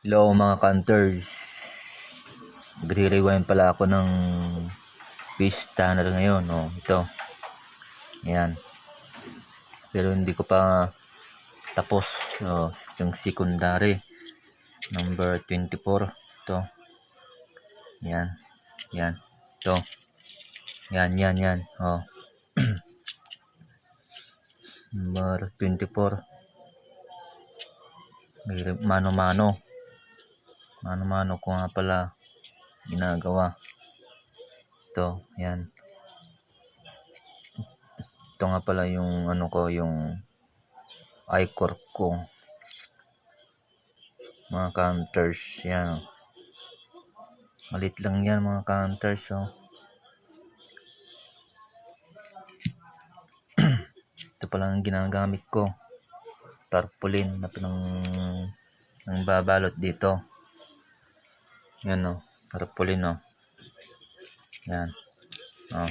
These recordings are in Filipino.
Hello mga counters. Nagre-rewind pala ako ng fish tanner ngayon. Oh, ito. Yan. Pero hindi ko pa tapos. Oh, yung secondary. Number 24. Ito. Yan. Yan. Ito. Yan, yan, yan. Oh. Number 24. May mano-mano. Mano-mano ko nga pala ginagawa. Ito, yan. Ito nga pala yung ano ko, yung i-core ko. Mga counters, yan. Malit lang yan mga counters, oh. Ito pala ang ginagamit ko. Tarpaulin na pinang ang babalot dito. Yan o. Tarpaulin o. Yan. O.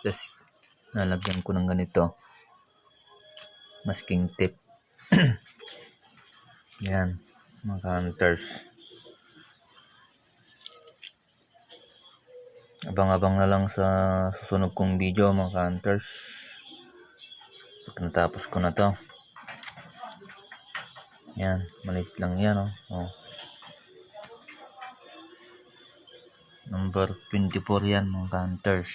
Tapos, nalagyan ko ng ganito. Masking tip. Yan. Mga counters. Abang-abang na lang sa susunod kong video mga counters. Pag natapos ko na to. Yan, maliit lang yan oh. oh. Number 24 yan mga counters.